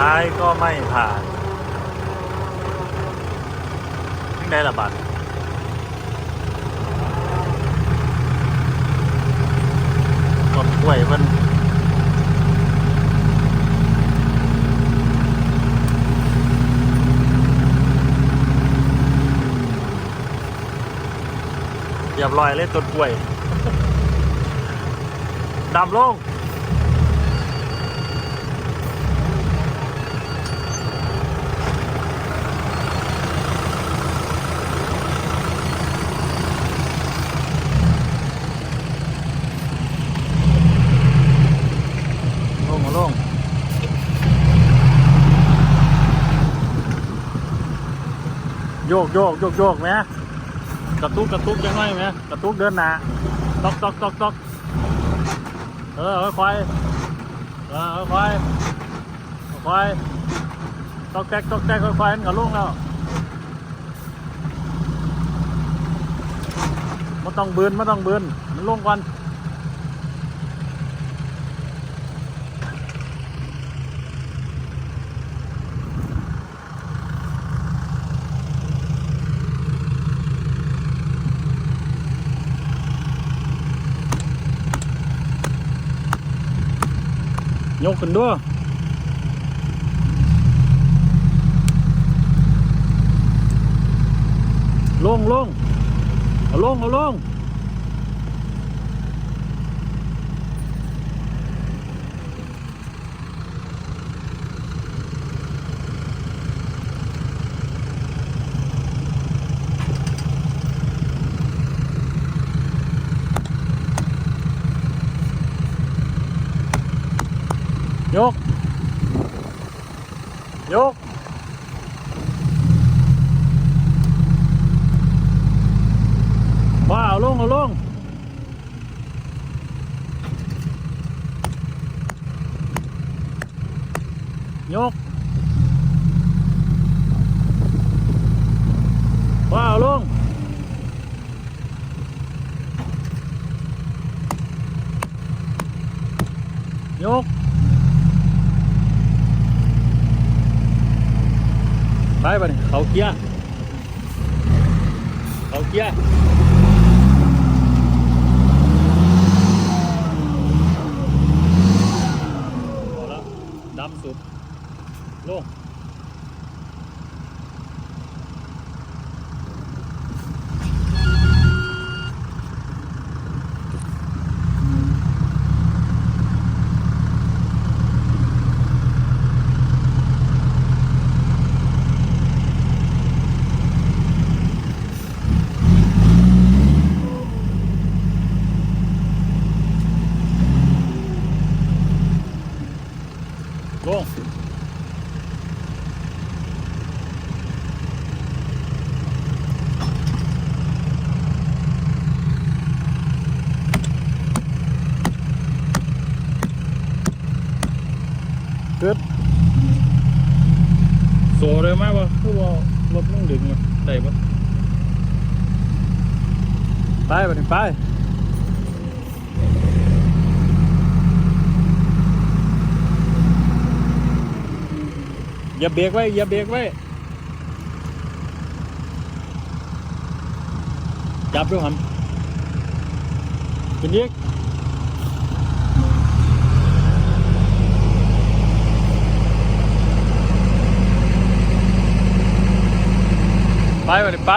ท้ายก็ไม่ผ่านยังได้ละบัตรต้นกล้วยมันเรียบร้อยเลยต้นกล้วยดำลง กโยกโยกโยกไหมกระตุกกระตุกยังไงไหมกระตุกเดินหน้าตอกตอกตอกตอกเออค่อยๆเออค่อยๆค่อยๆตอกแตกตอกแตกค่อยๆมันก็ลงแล้วมันต้องบืนมันต้องบืนมันลงก่อน ยกขึ้นด้วยลงลงเอาลงเอาลง ยกยกว่าเอาลงเอาลง ยก ว่าเอาลง ยก ไป ไปนี่เขาเกียร์เขาเกียร์พอแล้วดำสุดลงลงเกิดโซเลยไหมวะคือว่ารถมึง ดึงมาได้ปะไปไปไปอย่าเบรกไว้อย่าเบรกไว้จับด้วยหันเป็นยีก ไปไปดิไป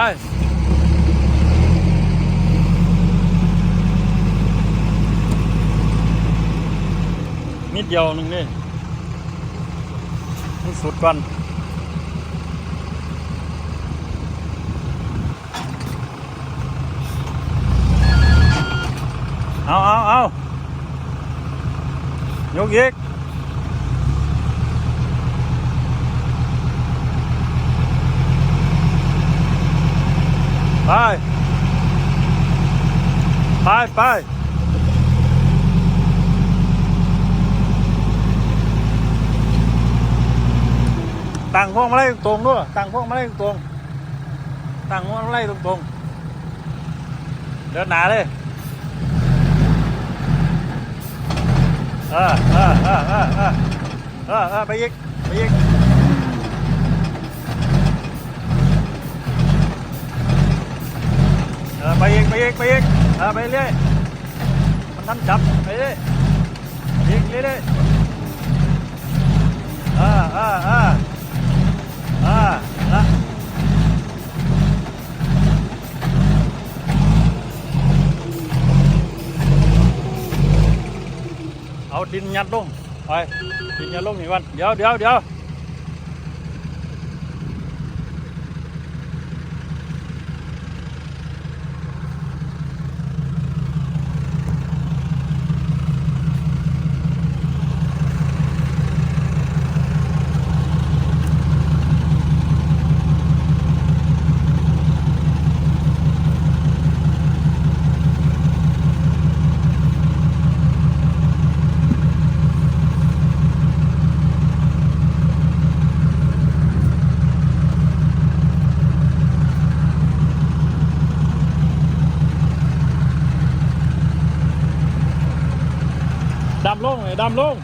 นิดเดียวหนึงนี่นี่สุดก่อนเอาเอาเอายกอีก ไป ไปไปตั้งพวกมาไล่ตรงด้วยตั้งพวกมาไล่ตรงตั้งพวกมาไล่ตรงๆเดินหนาเลยเออเออเออเออเออเออไปอีกไปอีก ออไปอีกไปอีกไปอีกเออไปเรื่อยมันทันจับไปเรื่อยอีกเรื่อยๆเออเออเออเออนะเอาดินยัดลงไปดินยัดลงนี่วันเดี๋ยวเดี๋ยวเดี๋ยวดำลงเลยดำลง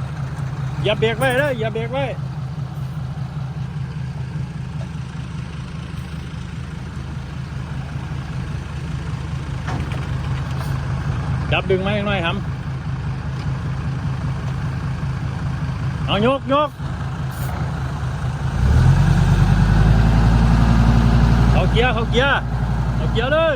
อย่าเบรกไว้เลยอย่าเบรกไว้จับดึงมาอีกหน่อยครับเอายกยกเขาเกียร์เขาเกียร์เขาเกียร์เลย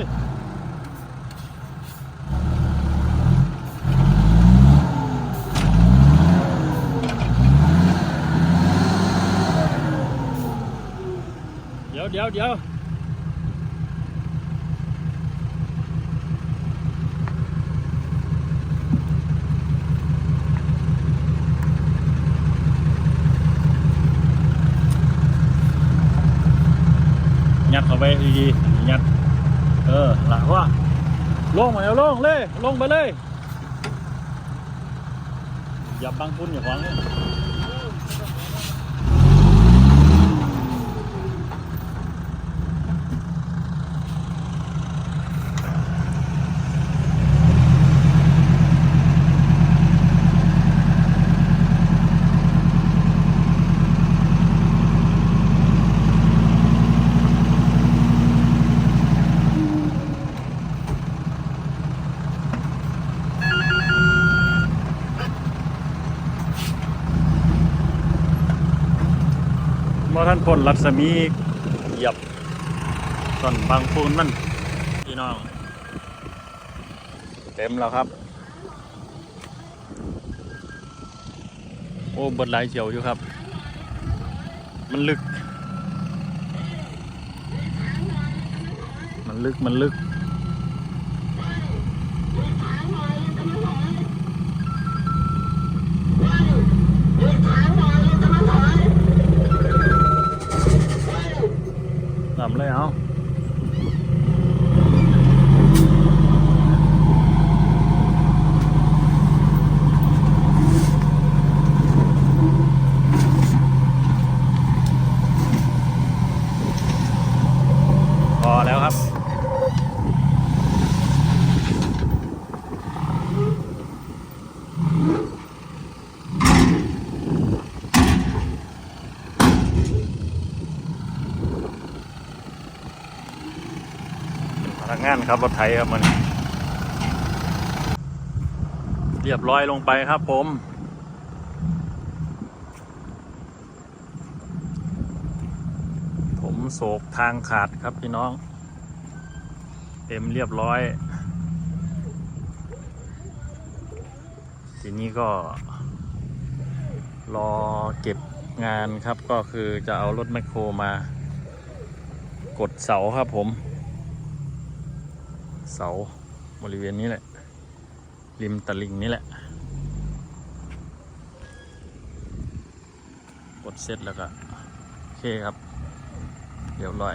เดี๋ยวเดี๋ยวยัดเข้าไปดีๆยัด เออหลักว่าลงมาแล้วลงเลย ลงไปเลย อย่าบังคุณอย่าขวางเนี่ย ท่านพ้นรัศมีเหยียบต้นบางปูนมันพี่น้อง เต็มแล้วครับ โอ้บดหลายเจียวอยู่ครับ มันลึก มันลึกมันลึก เลยเอาพอแล้วครับ พนักงาน ครับรถไถครับมันเรียบร้อยลงไปครับผมผมโศกทางขาดครับพี่น้อง เต็มเรียบร้อย ทีนี้ก็ รอเก็บงานครับก็คือจะเอารถแมคโครมา กดเสาครับผม เสาบริเวณนี้แหละ ริมตลิ่งนี่แหละกดเสร็จแล้วก็ โอเคครับ เรียบร้อย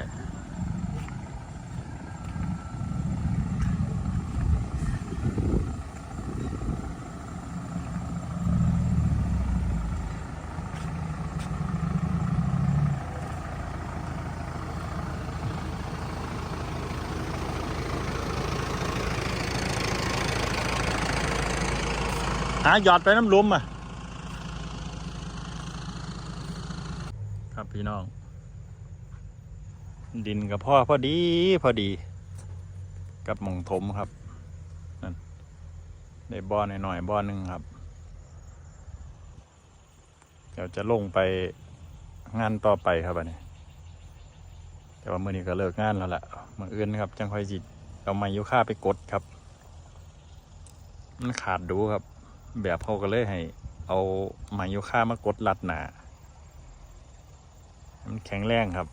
หาหยอดไปน้ำลุมอะ ครับพี่น้อง ดินกับพ่อพอดีพอดี กับหมองถมครับนั่นได้บ่อหน่อยๆบ่อหนึ่งครับเดี๋ยวจะลงไปงานต่อไปครับอันนี้ แต่ว่ามื่อนี้ก็เลิกงานแล้วแหละมื่ออื่นครับจังค่อยจิตเอาไม้ยุค่าไปกดครับ มันขาดดูครับ แบบเขาก็เลยให้ เอาไมายุค่ามากดลัดหนามันแข็งแรงครับ